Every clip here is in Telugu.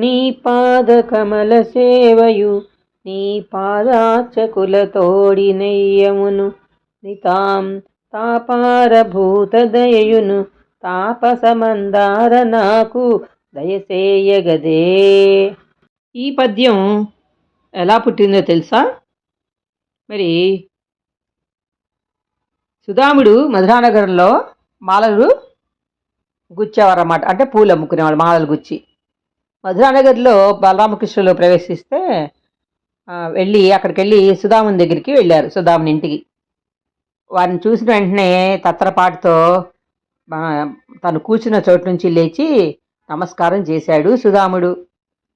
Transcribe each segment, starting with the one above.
నీ పాద కమల సేవయు నీ పాదాచకుల తోడి నెయ్యమును. నితాం తాపారభూత దయయును తాపసమందార నాకు దయసేయగదే ఈ పద్యం ఎలా పుట్టిందో తెలుసా? మరి సుధాముడు మధురానగరంలో మాలలు గుచ్చేవారన్నమాట. అంటే పూలు అమ్ముకునేవాడు మాలలు గుచ్చి. మధురానగర్లో బలరామకృష్ణులు ప్రవేశిస్తే వెళ్ళి అక్కడికి వెళ్ళి సుధాముని దగ్గరికి వెళ్ళారు సుధాముని ఇంటికి. వారిని చూసిన వెంటనే తత్రపాటుతో తను కూర్చున్న చోటు నుంచి లేచి నమస్కారం చేశాడు సుధాముడు.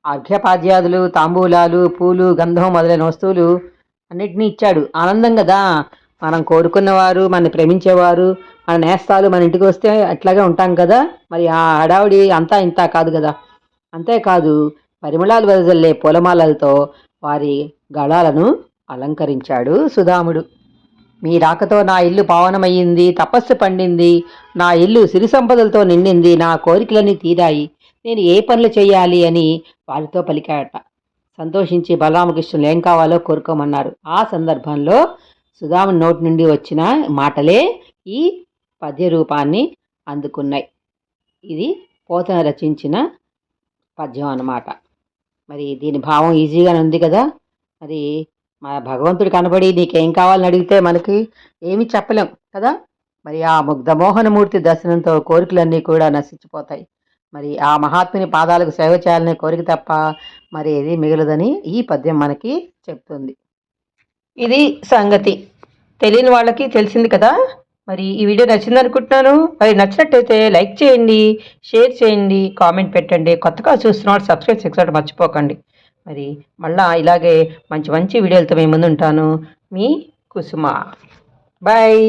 అర్ఘ్యపాద్యాదులు తాంబూలాలు పూలు గంధం మొదలైన వస్తువులు అన్నిటినీ ఇచ్చాడు. ఆనందం కదా మనం కోరుకున్నవారు మన ప్రేమించేవారు మన నేస్తాలు మన ఇంటికి వస్తే అట్లాగే ఉంటాం కదా! మరి ఆ హడావుడి అంతా ఇంత కాదు కదా! అంతేకాదు పరిమళాలు వదజల్లే పూలమాలలతో వారి గళాలను అలంకరించాడు సుధాముడు. మీ రాకతో నా ఇల్లు పావనమయ్యింది తపస్సు పండింది నా ఇల్లు సిరి సంపదలతో నిండింది నా కోరికలన్నీ తీరాయి. నేను ఏ పనులు చేయాలి అని వారితో పలికాడట. సంతోషించి బలరామకృష్ణులు ఏం కావాలో కోరుకోమన్నారు. ఆ సందర్భంలో సుధాముని నోటి నుండి వచ్చిన మాటలే ఈ పద్య రూపాన్ని అందుకున్నాయి. ఇది పోతన రచించిన పద్యం అన్నమాట. మరి దీని భావం ఈజీగానే ఉంది కదా. మరి మా భగవంతుడు కనబడి నీకేం కావాలని అడిగితే మనకి ఏమీ చెప్పలేం కదా. మరి ఆ ముగ్ధమోహనమూర్తి దర్శనంతో కోరికలన్నీ కూడా నశించిపోతాయి. మరి ఆ మహాత్ముని పాదాలకు సేవ చేయాలనే కోరిక తప్ప మరి ఏది మిగలదని ఈ పద్యం మనకి చెప్తుంది. ఇది సంగతి. తెలియని వాళ్ళకి తెలిసింది కదా. మరి ఈ వీడియో నచ్చింది అనుకుంటున్నాను మరి నచ్చినట్టయితే లైక్ చేయండి షేర్ చేయండి కామెంట్ పెట్టండి. కొత్తగా చూస్తున్న వాళ్ళు సబ్స్క్రైబ్ చేసుకోవడం మర్చిపోకండి. మరి మళ్ళా ఇలాగే మంచి మంచి వీడియోలతో మేము ముందు ఉంటాను మీ కుసుమ. బాయ్.